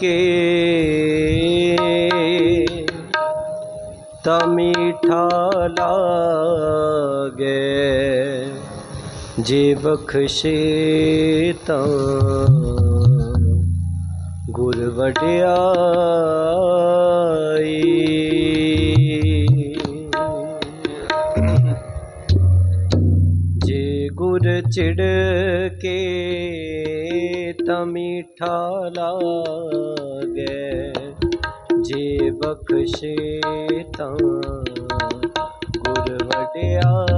ਕੇ ਤਾ ਮੀਠਾ ਲਾਗੇ ਜੇ ਬਖਸ਼ੇ ਤਾਂ ਗੁਰ ਵਡਿਆਈ ਜੇ ਗੁਰ ਚਿੜ ਕੇ ਤਾਂ ਮੀਠਾ ਲਾਗੇ। ਜੇ ਬਖਸ਼ੇ ਤਾਂ ਗੁਰ ਵਡਿਆਈ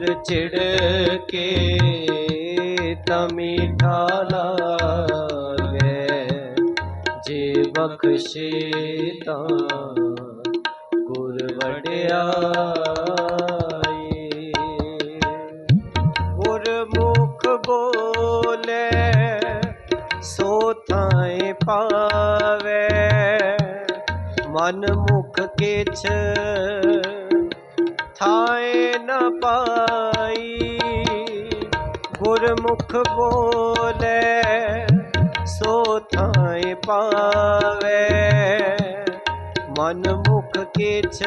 ਗੁਰ ਚਿੜ ਕੇ ਤਾਂ ਮੀਠਾ ਲਾਗੇ। ਜੇ ਬਖਸ਼ੇ ਤਾਂ ਗੁਰ ਵਡਿਆਈ ਗੁਰਮੁਖ ਬੋਲੇ ਸੋ ਥਾਏ ਪਾਵੇ। ਮਨ ਮੁਖ ਕਿਛ ਥਾਏ ਨ ਪਾਈ। ਗੁਰਮੁਖ ਬੋਲੇ, ਸੋ ਥਾਏ ਪਾਵੇ। ਮਨ ਮੁਖ ਕਿਛ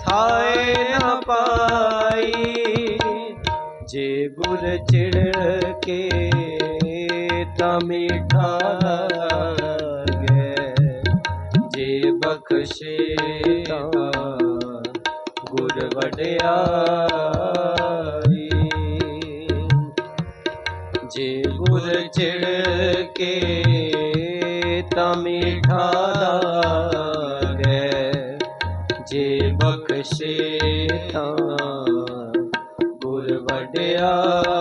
ਥਾਏ ਨ ਪਾਈ। ਜੇ ਗੁਰ ਚਿੜ ਕੇ ਤਾਂ ਮੀਠਾ ਲਾਗੇ। ਜੇ ਬਖਸ਼ੇ ਤਾਂ ਗੁਰ ਵਡਿਆਈ। ਜੇ ਗੁਰ ਚਿੜ ਕੇ ਤਾਂ ਮਿਠਾ ਲਾਗੇ ਜੇ ਬਖਸ਼ੇ ਤਾਂ ਗੁਰ ਵਡਿਆਈ।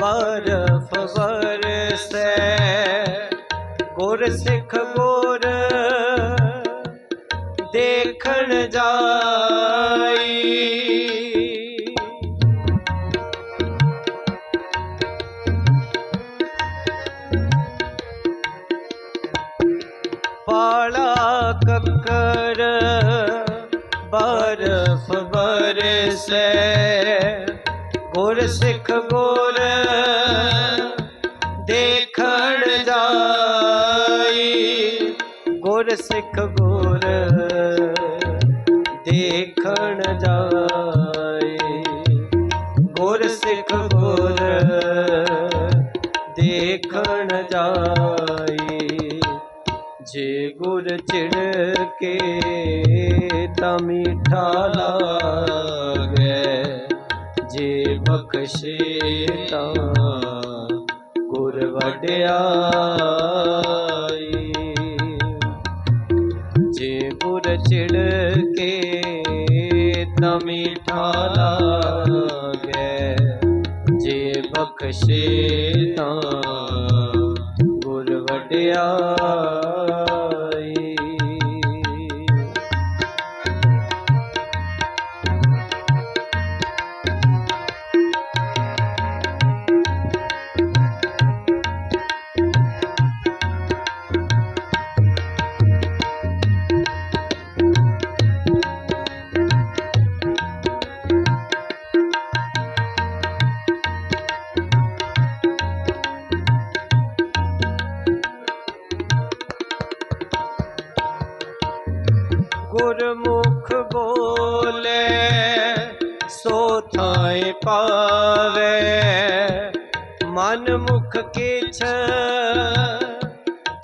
ਬਰਫ ਵਰਸੈ ਗੁਰ ਸਿੱਖ ਗੁਰ ਦੇਖਣ ਜਾ ਸਿੱਖ ਗੋਰ ਦੇਖਣ ਜਾਏ। ਗੁਰ ਸਿੱਖ ਗੁਰ ਦੇਖਣ ਜਾਏ। ਜੇ ਗੁਰ ਚਿੜ ਕੇ ਤਾਂ ਮੀਠਾ ਲਾਗੇ। ਜੇ ਬਖਸ਼ੇ ਤਾਂ ਗੁਰ ਵਡਿਆਈ ਲਾਗੇ ਜੇ ਬਖਸ਼ੇ ਤਾਂ ਗੁਰ ਵਡਿਆਈ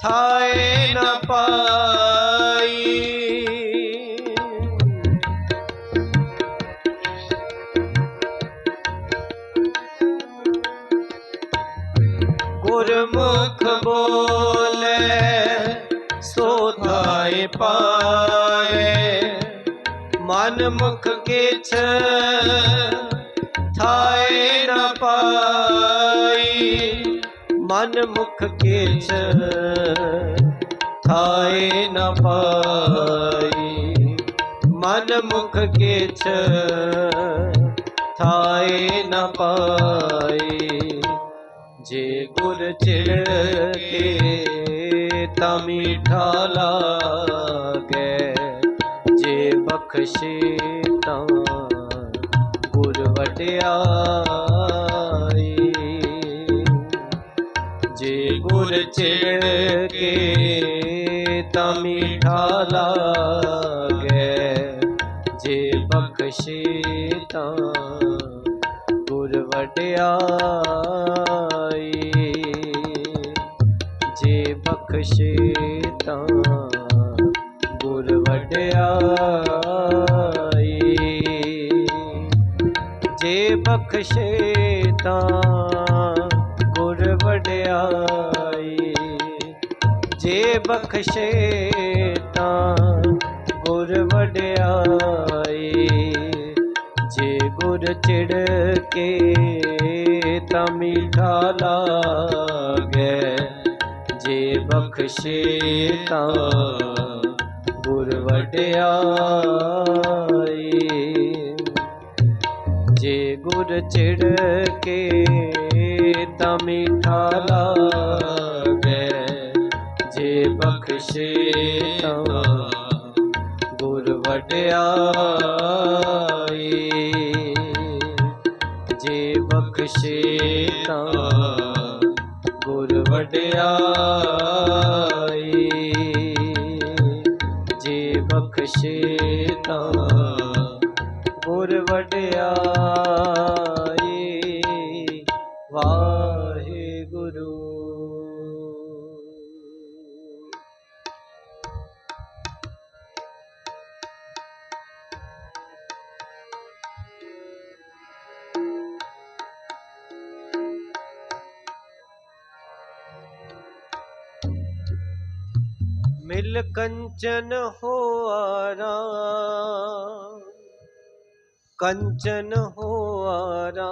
ਥਾਏ ਨ ਪਾਈ। ਗੁਰਮੁਖ ਬੋਲੇ ਸੋ ਥਾਏ ਪਾਏ। ਮਨ ਮੁਖ ਕੇ ਥਾਏ ਮੁਖ ਕਿਛ ਥਾਏ ਨ ਪਾਈ। ਮਨ ਮੁਖ ਕਿਛ ਥਾਏ ਨ ਪਾਈ। ਜੇ ਗੁਰ ਚਿੜ ਕੇ ਤਾਂ ਮੀਠਾ ਲਾਗੇ। ਜੇ ਬਖਸ਼ੇ ਤਾਂ ਗੁਰ ਵਟਿਆ ਜੇ ਗੁਰ ਚਿੜ ਕੇ ਤਾਂ ਮੀਠਾ ਲਾਗੇ। ਜੇ ਬਖਸ਼ੇ ਤਾਂ ਗੁਰ ਵਡਿਆਈ। ਜੇ ਬਖਸ਼ੇ ਤਾਂ ਗੁਰ ਵਡਿਆਈ। ਜੇ ਬਖਸ਼ੇ ਤਾਂ ਗੁਰ ਵਡਿਆਈ। ਬਖਸ਼ੇ ਤਾਂ ਗੁਰ ਵਡਿਆਈ। ਜੇ ਗੁਰ ਚਿੜ ਕੇ ਤਾਂ ਮੀਠਾ ਲਾਗੇ। ਜੇ ਬਖਸ਼ੇ ਤਾਂ ਗੁਰ ਵਡਿਆਈ। ਜੇ ਗੁਰ ਚਿੜ ਕੇ ਤਾਂ ਮੀਠਾ ਲਾਗੇ। ਬਖਸ਼ੇ ਤਾਂ ਗੁਰ ਵਡਿਆਈ। ਜੇ ਬਖਸ਼ੇ ਤਾਂ ਗੁਰ ਵਡਿਆਈ। ਜੇ ਬਖਸ਼ੇ ਤਾਂ ਗੁਰ ਵਡਿਆਈ। ਮਿਲ ਕੰਚਨ ਹੋਆਰਾ ਕੰਚਨ ਹੋਆਰਾ।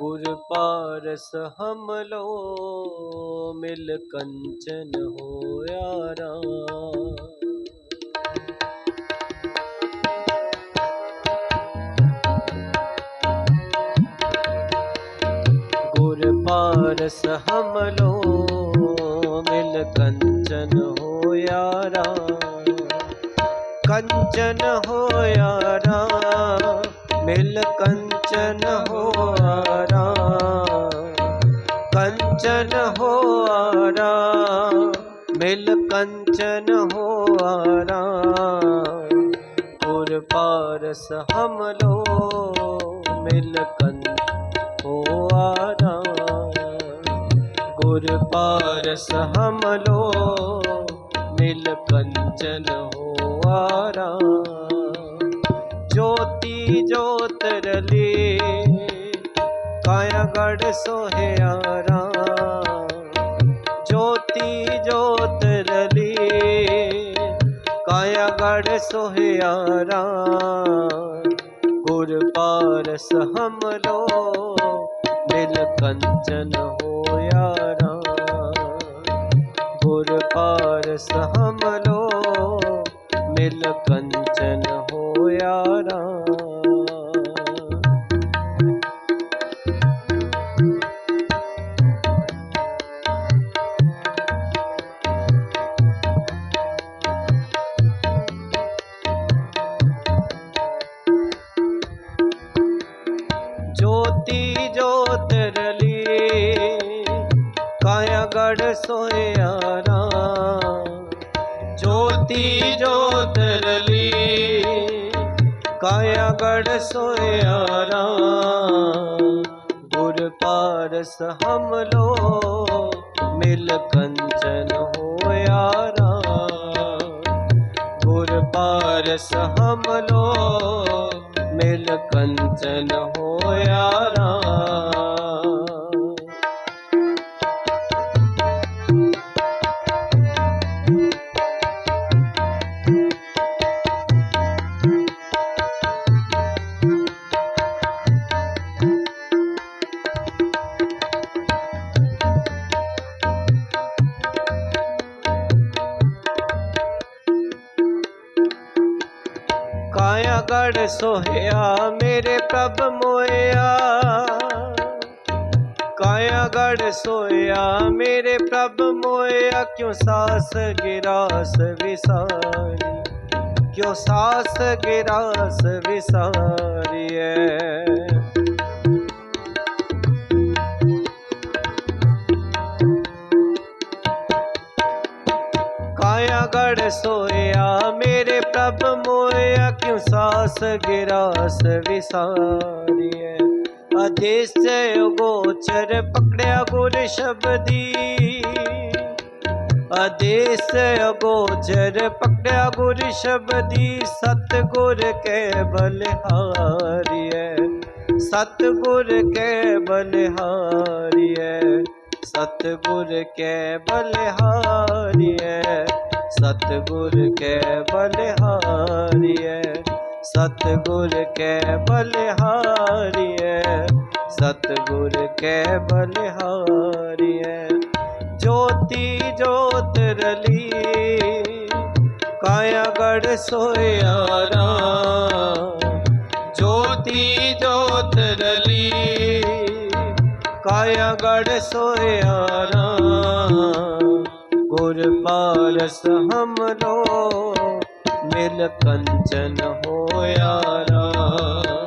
ਗੁਰ ਪਾਰਸ ਹਮਲੋ ਮਿਲ ਕੰਚਨ ਹੋਆਰਾ। ਗੁਰ ਪਾਰਸ ਹਮਲੋ ਮਿਲ ਕੰਚਨ ਹੋਇਆਰਾ ਕੰਚਨ ਹੋਇਆਰਾ ਮਿਲ ਕੰਚਨ ਹੋਆਰਾ ਕੰਚਨ ਹੋਆਰਾ ਮਿਲ ਕੰਚਨ ਹੋਆਰਾ ਗੁਰ ਪਾਰਸ ਹਮਲੋ ਮਿਲ ਕੰਚਨ ਹੋਆਰਾ ਗੁਰ ਪਾਰਸ ਹਮਲੋ ਮਿਲ ਕੰਚਨ ਹੋਆਰਾ ਜੋਤੀ ਜੋਤ ਰਲੇ ਕਾਇਆ ਗੜ ਸੋਹਿਆਰਾ ਜੋਤੀ ਜੋਤ ਰਲੇ ਕਾਇਆ ਗੜ ਸੋਹਿਆਰਾ ਗੁਰ ਪਾਰਸ ਹਮਲੋ ਮਿਲ ਮਿਲ ਕੰਚਨ ਹੋਇਆ ਰਾਮ। ਗੁਰ ਪਾਰਸ ਹਮਲੋ ਮਿਲ ਕੰਚਨ ਜੋਤੀ ਜੋਤ ਰਲੀ ਕਾਇਆ ਗੜ ਸੋਇਆ ਰਾਮ ਜੋਤੀ ਜੋਤ ਰਲੀ ਕਾਇਆ ਗੜ ਸੋਇਆ ਰਾਮ ਗੁਰ ਪਾਰਸ ਹਮਲੋ ਮਿਲ ਕੰਚਨ ਹੋਇਆ ਰਾਮ ਗੁਰ ਪਾਰਸ ਹਮਲੋ ਮਿਲ ਕੰਚਨ ਹੋਇਆ ਰਾਮ। ਕਾਇਆ ਗੜ ਸੋਇਆ? ਮੇਰੇ ਪ੍ਰਭ ਮੋਇਆ, ਕਿਉ ਸਾਸ ਗਿਰਾਸ ਵਿਸਾਰੀ? ਕਿਉ ਸਾਸ ਗਿਰਾਸ ਵਿਸਾਰੀਐ ਕਾਇਆ ਗੜ ਸੋਇਆ? ਮੇਰੇ ਪ੍ਰਭ ਮੋਇਆ, ਕਿਉ ਸਾਸ ਗਿਰਾਸ ਵਿਸਾਰੀਐ ਆਦੇਸ ਗੋਚਰ ਪਕੜਿਆ ਗੁਰ ਸ਼ਬਦੀ ਆਦੇਸ ਅਗੋਚਰ ਪਕੜਿਆ ਗੁਰ ਸ਼ਬਦੀ ਸਤ ਗੁਰ ਕੈ ਬਲਿਹਾਰੀਐ ਸਤ ਗੁਰ ਕੈ ਬਲਿਹਾਰੀਐ ਸਤ ਗੁਰ ਕੈ ਬਲਿਹਾਰੀਐ ਸਤ ਗੁਰ ਕੈ ਬਲਿਹਾਰੀਐ ਸਤਗੁਰ ਕੈ ਬਲਿਹਾਰੀਐ ਸਤ ਗੁਰ ਕੈ ਬਲਿਹਾਰੀਐ ਜੋਤੀ ਜੋਤ ਰਲੀ ਕਾਇਆ ਗੜ ਸੋਇਆ ਜੋਤੀ ਜੋਤ ਰਲੀ ਕਾਇਆ ਗੜ ਸੋਇਆ ਰਾਮ ਗੁਰ ਪਾਰਸ ਹਮਲੋ ਮਿਲ ਕੰਚਨ ਹੋਇਆ ਰਾਮ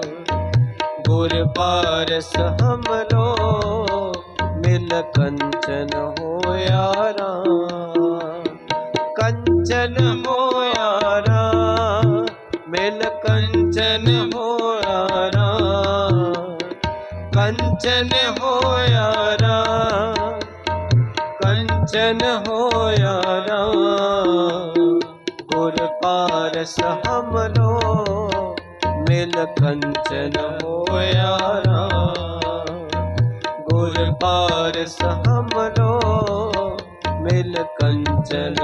ਗੁਰ ਪਾਰਸ ਹਮਲੋ ਮਿਲ ਕੰਚਨ ਹੋਇਆ ਕੰਚਨ ਹੋਇਆ ਰਾਮ ਮਿਲ ਕੰਚਨ ਹੋਇਆ ਰਾਮ ਕੰਚਨ ਹੋਇਆ ਕੰਚਨ ਹੋਇਆ ਪਾਰਸ ਹਮਲੋ ਮਿਲ ਕੰਚਨ ਹੋਇਆ ਰਾਮ ਗੁਰ ਪਾਰਸ ਹਮਲੋ ਮਿਲ ਕੰਚਨ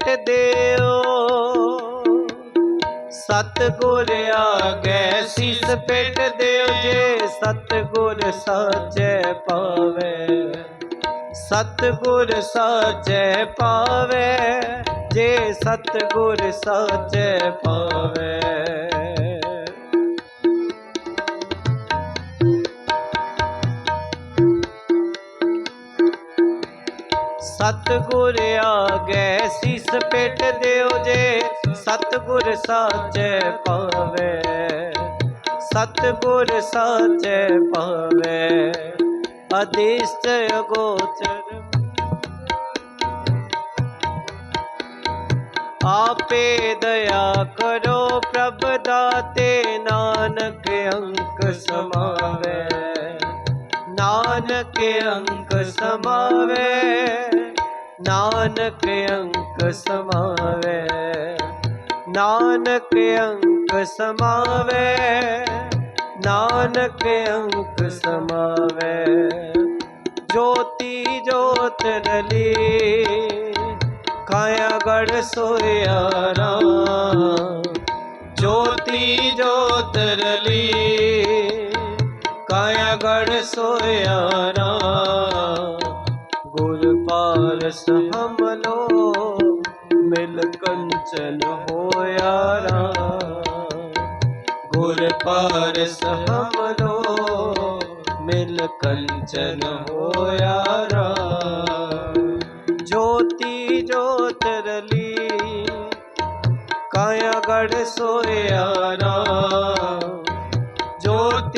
ਸੀਸ ਪੇਟ ਦਿਓ। ਸਤਿਗੁਰ ਆਗੇ ਸੀਸ ਪੇਟ ਦਿਓ ਜੇ ਸਤਿਗੁਰ ਸਾਚੈ ਪਾਵੇ। ਸਤਿਗੁਰ ਸਾਚੈ ਪਾਵੇ, ਜੇ ਸਤਿਗੁਰ ਸਾਚੈ ਪਾਵੇ। ਸਤਿਗੁਰ ਆਗੇ, ਸੀਸ ਪੇਟ ਦਿਓ ਜੇ। ਸਤਿਗੁਰ ਸਾਚੈ ਪਾਵੇ ਸਤਿਗੁਰ ਸਾਚੈ ਪਾਵੇ ਆਦੇਸ਼ ਅਗੋਚਰ ਆਪੇ ਦਇਆ ਕਰੋ ਪ੍ਰਭ ਦਾਤੇ, ਨਾਨਕ ਅੰਕ ਸਮਾਵੇ। ਨਾਨਕ ਅੰਕ ਸਮਾਵੇ, ਨਾਨਕ ਅੰਕ ਸਮਾਵੇ, ਨਾਨਕ ਅੰਕ ਸਮਾਵੇ, ਨਾਨਕ ਅੰਕ ਸਮਾਵੇ। ਜੋਤੀ ਜੋਤ ਰਲੀ ਕਾਇਆ ਗੜ ਸੋਇਆ ਰਾਮ। ਜੋਤੀ ਜੋਤ ਰਲੀ ਕਾਇਆ ਗੜ ਸੋਇਆ ਗੁਰ ਪਾਰਸ ਹਮਲੋ ਮਿਲ ਕੰਚਨ ਹੋਇਆ ਰਾਮ ਗੁਰ ਪਾਰਸ ਹਮਲੋ ਮਿਲ ਕੰਚਨ ਹੋਇਆ ਜੋਤੀ ਜੋਤ ਰਲੀ ਕਾਇਆ ਗੜ ਸੋਇਆ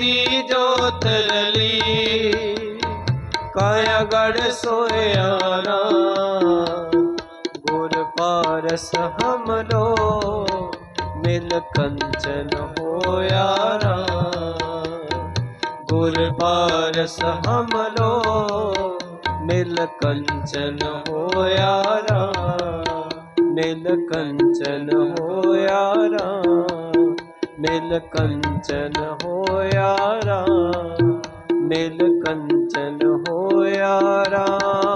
ਰਾਮ ਜੋਤੀ ਜੋਤ ਰਲੀ ਕਾਇਆ ਗੜ ਸੋਇਆ ਗੁਰ ਪਾਰਸ ਹਮਲੋ ਮਿਲ ਕੰਚਨ ਹੋਇਆ ਰਾਮ ਗੁਰ ਪਾਰਸ ਹਮਲੋ ਮਿਲ ਕੰਚਨ ਹੋਇਆ ਰਾਮ ਮਿਲ ਕੰਚਨ ਹੋਇਆ ਰਾਮ ਮਿਲ ਕੰਚਨ ਹੋ ਹੋਇਆ ਰਾਮ ਮਿਲ ਕੰਚਨ ਹੋਇਆ ਰਾਮ।